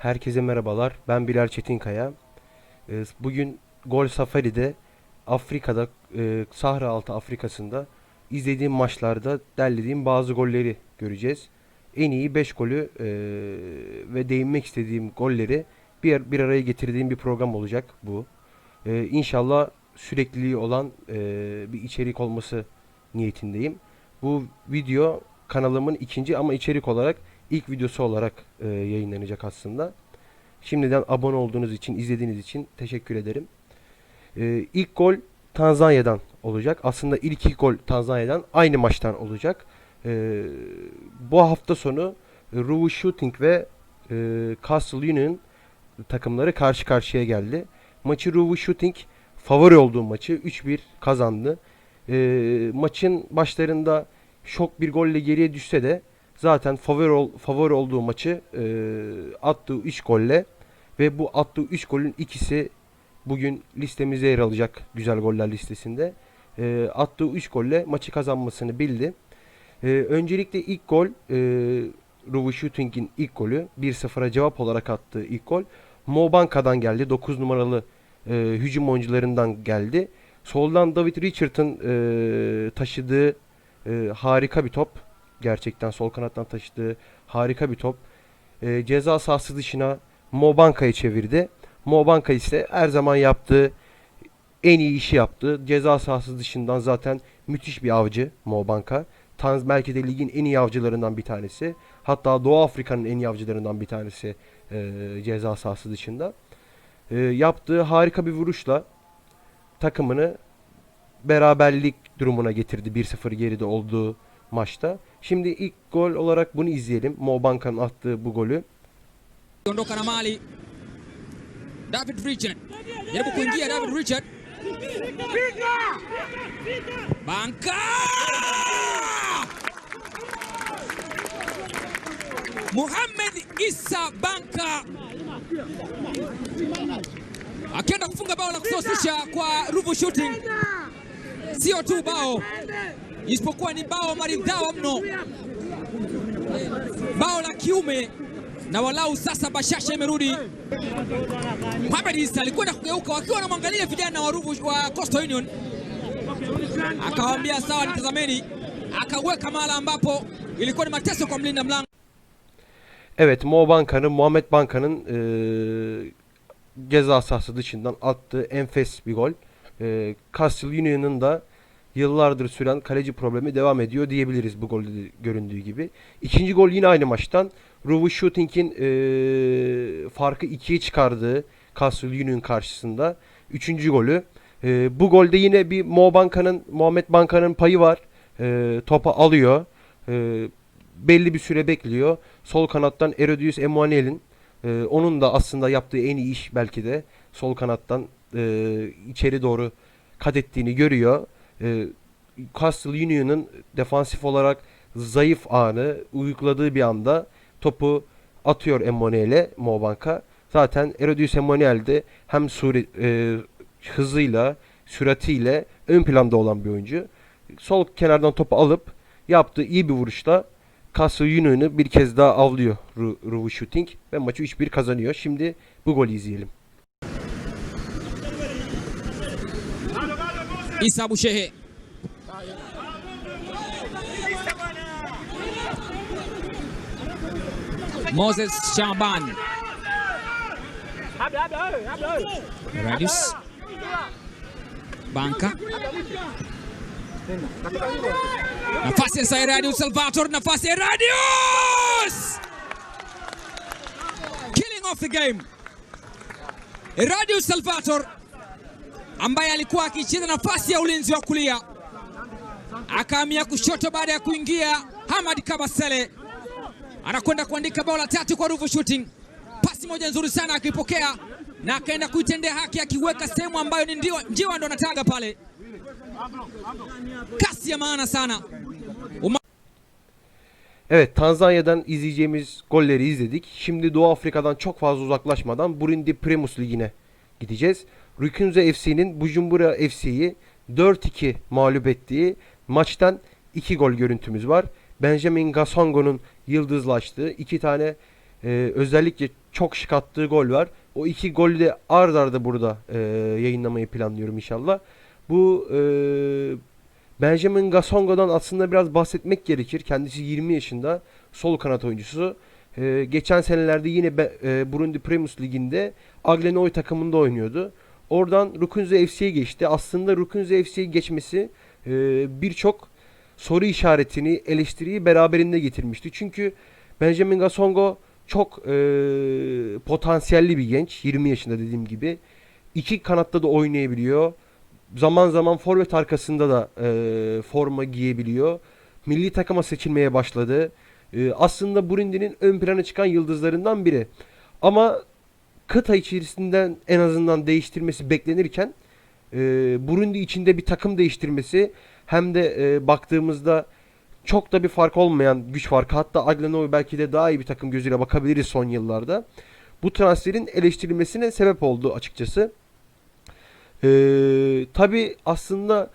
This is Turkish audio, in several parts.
Herkese merhabalar. Ben Bilal Çetinkaya. Ee, Bugün Gol Safari'de Afrika'da, e, Sahra Altı Afrika'sında izlediğim maçlarda derlediğim bazı golleri göreceğiz. En iyi 5 golü e, ve değinmek istediğim golleri bir, bir araya getirdiğim bir program olacak bu. E, İnşallah sürekliliği olan bir içerik olması niyetindeyim. Bu video kanalımın ikinci ama içerik olarak ilk videosu olarak e, yayınlanacak aslında. Şimdiden abone olduğunuz için, izlediğiniz için teşekkür ederim. E, ilk gol Tanzanya'dan olacak. Aslında ilk iki gol Tanzanya'dan aynı maçtan olacak. E, bu hafta sonu Ruvu Shooting ve e, Castle Union takımları karşı karşıya geldi. Maçı Ruvu Shooting favori olduğu maçı 3-1 kazandı. E, maçın başlarında şok bir golle geriye düşse de zaten favori, ol- favori olduğu maçı e, attığı 3 golle ve bu attığı 3 golün ikisi bugün listemizde yer alacak güzel goller listesinde. E, attığı 3 golle maçı kazanmasını bildi. E, öncelikle ilk gol e, Ruvu Shooting'in ilk golü 1-0'a cevap olarak attığı ilk gol Mo Banka'dan geldi. 9 numaralı e, hücum oyuncularından geldi. Soldan David Richard'ın e, taşıdığı e, harika bir top. Gerçekten sol kanattan taşıdığı harika bir top. E, ceza sahası dışına Mo Banka'yı çevirdi. Mo Banka ise her zaman yaptığı en iyi işi yaptı. Ceza sahası dışından zaten müthiş bir avcı Mo Banka. Tanz belki de ligin en iyi avcılarından bir tanesi. Hatta Doğu Afrika'nın en iyi avcılarından bir tanesi e, ceza sahası dışında. E, yaptığı harika bir vuruşla takımını beraberlik durumuna getirdi 1-0 geride olduğu maçta. Şimdi ilk gol olarak bunu izleyelim. Mo Banka'nın attığı bu golü. David Richard jaribu kuingia David Richard banka Muhammad Issa Banka akienda kufunga bao la kusawazisha kwa Ruvu Shooting. Sio tu bao, isipokuwa ni bao maridhawa mno, bao la kiume na walau sasa bashasha imerudi. Mohamed Issa alikwenda kugeuka wakiwa wanamwangalia vijana wa Ruvu wa Coastal Union, akawaambia sawa, nitazameni, akaweka mahala ambapo ilikuwa ni mateso kwa mlinda mlango. Evet Mo Banka'nın Muhammed Banka'nın eee ceza sahası dışından attığı enfes bir gol. Eee Castle Union'ın da yıllardır süren kaleci problemi devam ediyor diyebiliriz bu golde de göründüğü gibi. İkinci gol yine aynı maçtan. Ruvu Shooting'in eee, farkı ikiye çıkardığı Castle Union karşısında. Üçüncü golü. Eee, bu golde yine bir Mo Banka'nın, Muhammed Banka'nın payı var. Eee topa alıyor. Eee, belli bir süre bekliyor. Sol kanattan Erodius Emanuel'in e, onun da aslında yaptığı en iyi iş belki de sol kanattan e, içeri doğru kat ettiğini görüyor. E, Castle Union'ın defansif olarak zayıf anı uyguladığı bir anda topu atıyor Emanuel'e Mobank'a. Zaten Erodius Emanuel de hem suri, e, hızıyla, süratiyle ön planda olan bir oyuncu. Sol kenardan topu alıp yaptığı iyi bir vuruşla Castle Union'u bir kez daha avlıyor Ru Ruvu Shooting ve maçı 3-1 kazanıyor. Şimdi bu golü izleyelim. Isa Bushehe Moses Shaban. Radius. Banka. Nafasi ya Sai Radius Salvator nafasi Radius! Killing off the game. Radius Salvator ambaye alikuwa akicheza nafasi ya ulinzi wa kulia akahamia kushoto baada ya kuingia Hamad Kabasele anakwenda kuandika bao la tatu kwa Ruvu Shooting. Pasi moja nzuri sana akipokea na akaenda kuitendea haki akiweka sehemu ambayo ni ndio njiwa ndo anataga pale, kasi ya maana sana. Evet Tanzanya'dan izleyeceğimiz golleri izledik. Şimdi Doğu Afrika'dan çok fazla uzaklaşmadan Burundi Primus Ligi'ne gideceğiz. Rükunze FC'nin Bujumbura FC'yi 4-2 mağlup ettiği maçtan 2 gol görüntümüz var. Benjamin Gasongo'nun yıldızlaştığı iki tane e, özellikle çok şık attığı gol var. O iki golü de ard arda burada e, yayınlamayı planlıyorum inşallah. Bu e, Benjamin Gasongo'dan aslında biraz bahsetmek gerekir. Kendisi 20 yaşında sol kanat oyuncusu. E, geçen senelerde yine be- e, Burundi Primus Ligi'nde Aglenoy takımında oynuyordu. Oradan Rukunze FC'ye geçti. Aslında Rukunze FC'ye geçmesi e, birçok soru işaretini, eleştiriyi beraberinde getirmişti. Çünkü Benjamin Gasongo çok e, potansiyelli bir genç. 20 yaşında dediğim gibi. İki kanatta da oynayabiliyor. Zaman zaman forvet arkasında da e, forma giyebiliyor. Milli takıma seçilmeye başladı. E, aslında Burundi'nin ön plana çıkan yıldızlarından biri. Ama kıta içerisinden en azından değiştirmesi beklenirken e, Burundi içinde bir takım değiştirmesi hem de e, baktığımızda çok da bir fark olmayan güç farkı hatta Aglanoy belki de daha iyi bir takım gözüyle bakabiliriz son yıllarda. Bu transferin eleştirilmesine sebep oldu açıkçası. Ee, tabii aslında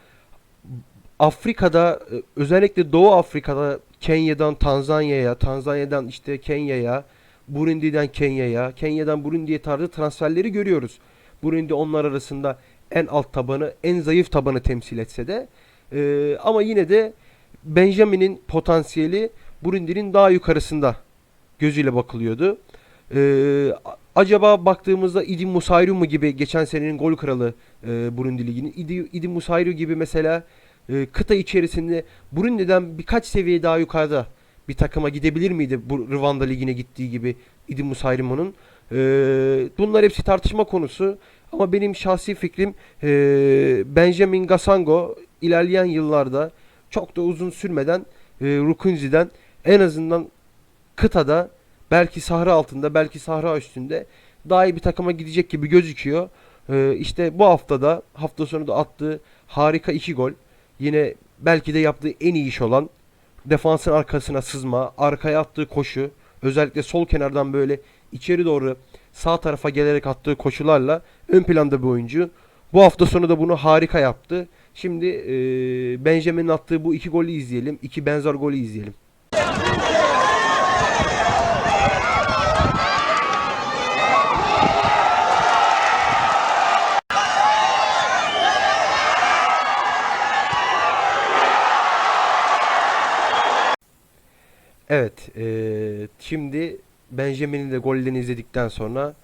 Afrika'da e, özellikle Doğu Afrika'da Kenya'dan Tanzanya'ya, Tanzanya'dan işte Kenya'ya, Burundi'den Kenya'ya, Kenya'dan Burundi'ye tarzı transferleri görüyoruz. Burundi onlar arasında en alt tabanı, en zayıf tabanı temsil etse de e, ama yine de Benjamin'in potansiyeli Burundi'nin daha yukarısında gözüyle bakılıyordu. A- acaba baktığımızda Idi Musayru mu gibi geçen senenin gol kralı e, Burundi Ligi'nin İdi, İdi Musayru gibi mesela e, kıta içerisinde Burundi'den birkaç seviye daha yukarıda bir takıma gidebilir miydi bu Rwanda Ligi'ne gittiği gibi İdi Musayru'nun? E, bunlar hepsi tartışma konusu ama benim şahsi fikrim e, Benjamin Gasango ilerleyen yıllarda çok da uzun sürmeden e, Rukunzi'den en azından kıtada belki sahra altında belki sahra üstünde daha iyi bir takıma gidecek gibi gözüküyor. E, işte bu haftada hafta sonu da attığı harika iki gol. Yine belki de yaptığı en iyi iş olan defansın arkasına sızma, arkaya attığı koşu, özellikle sol kenardan böyle içeri doğru sağ tarafa gelerek attığı koşularla ön planda bir oyuncu. Bu hafta sonu da bunu harika yaptı. Şimdi e, Benjamin'in attığı bu iki golü izleyelim. iki benzer golü izleyelim. Evet, eee, şimdi Benjamin'in de gollerini izledikten sonra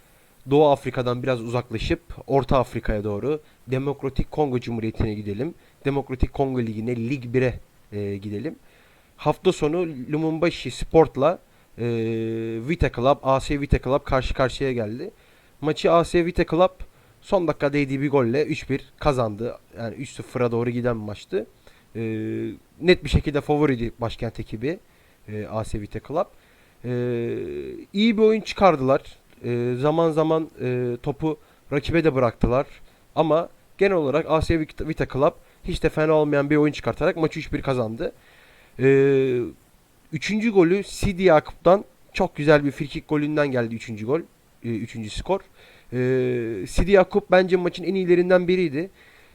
Doğu Afrika'dan biraz uzaklaşıp Orta Afrika'ya doğru Demokratik Kongo Cumhuriyeti'ne gidelim. Demokratik Kongo Ligi'ne Lig 1'e eee, gidelim. Hafta sonu Lumumbashi Sport'la eee Vita Club, AC Vita Club karşı karşıya geldi. Maçı AC Vita Club son dakikada yediği bir golle 3-1 kazandı. Yani 3-0'a doğru giden bir maçtı. Eee, net bir şekilde favoriydi başkent ekibi e, AC Vita Club. E, iyi bir oyun çıkardılar. E, zaman zaman e, topu rakibe de bıraktılar. Ama genel olarak Vita Vita Club hiç de fena olmayan bir oyun çıkartarak maçı 3-1 kazandı. E, üçüncü golü Sidi Yakup'tan çok güzel bir frikik golünden geldi üçüncü gol. E, üçüncü skor. E, Sidi Yakup bence maçın en iyilerinden biriydi.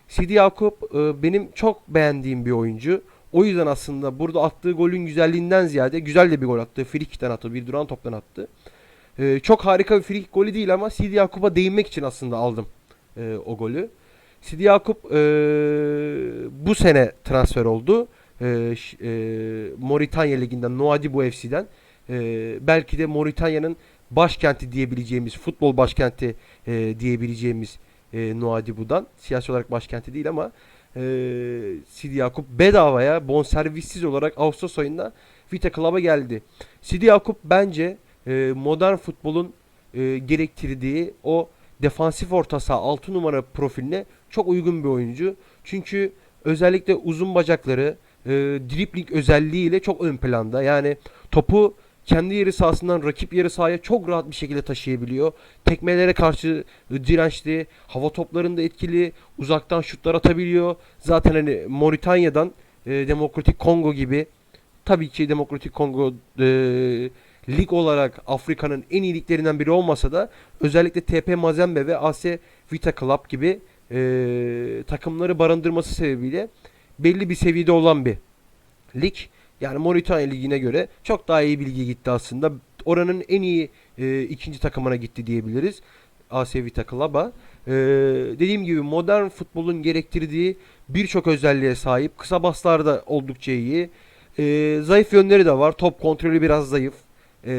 Sidi Yakup e, benim çok beğendiğim bir oyuncu. O yüzden aslında burada attığı golün güzelliğinden ziyade güzel de bir gol attı. Frikikten attı. Bir duran toptan attı. Ee, çok harika bir frikik golü değil ama Sidi Yakup'a değinmek için aslında aldım e, o golü. Sidi Yakup e, bu sene transfer oldu. E, e, Moritanya Ligi'nden, Nouadhibou FC'den. E, belki de Moritanya'nın başkenti diyebileceğimiz, futbol başkenti e, diyebileceğimiz e, Nouadhibou'dan. Siyasi olarak başkenti değil ama e, Sidi Yakup bedavaya bonservissiz olarak Ağustos ayında Vita Club'a geldi. Sidi Yakup bence e, modern futbolun e, gerektirdiği o defansif orta saha 6 numara profiline çok uygun bir oyuncu. Çünkü özellikle uzun bacakları, e, dribling özelliğiyle çok ön planda. Yani topu kendi yeri sahasından rakip yeri sahaya çok rahat bir şekilde taşıyabiliyor. Tekmelere karşı dirençli, hava toplarında etkili, uzaktan şutlar atabiliyor. Zaten hani Moritanya'dan e, Demokratik Kongo gibi tabii ki Demokratik Kongo e, lig olarak Afrika'nın en iyi liglerinden biri olmasa da özellikle TP Mazembe ve AS Vita Club gibi e, takımları barındırması sebebiyle belli bir seviyede olan bir lig. Yani Moritanya ligine göre çok daha iyi bir lige gitti aslında. oranın en iyi e, ikinci takımına gitti diyebiliriz. AS Vita Club'a. E, dediğim gibi modern futbolun gerektirdiği birçok özelliğe sahip. Kısa baslarda oldukça iyi. E, zayıf yönleri de var. Top kontrolü biraz zayıf. E,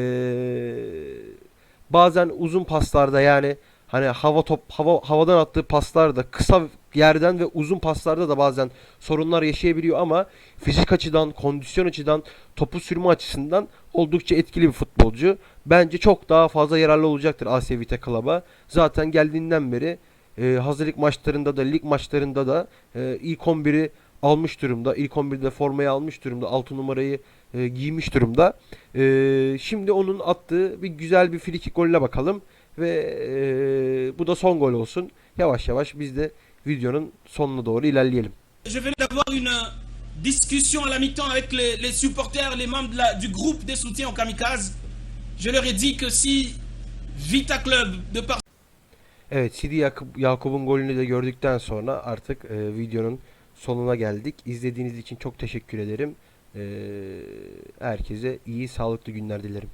bazen uzun paslarda yani hani hava top hava havadan attığı paslarda kısa yerden ve uzun paslarda da bazen sorunlar yaşayabiliyor ama fizik açıdan, kondisyon açıdan, topu sürme açısından oldukça etkili bir futbolcu. Bence çok daha fazla yararlı olacaktır AS Vita Club'a. Zaten geldiğinden beri e, hazırlık maçlarında da lig maçlarında da e, ilk 11'i almış durumda. İlk 11'de formayı almış durumda. 6 numarayı e, giymiş durumda. E, şimdi onun attığı bir güzel bir frikik golüne bakalım ve e, bu da son gol olsun. Yavaş yavaş biz de videonun sonuna doğru ilerleyelim. Je venais d'avoir une euh, discussion à la mi-temps avec les, les supporters, les membres de la- du groupe des soutiens au Kamikaze. Je leur ai dit que si Vita Club, de par Evet Sidi Yakup- Yakup'un golünü de gördükten sonra artık e, videonun sonuna geldik. İzlediğiniz için çok teşekkür ederim. E, herkese iyi sağlıklı günler dilerim.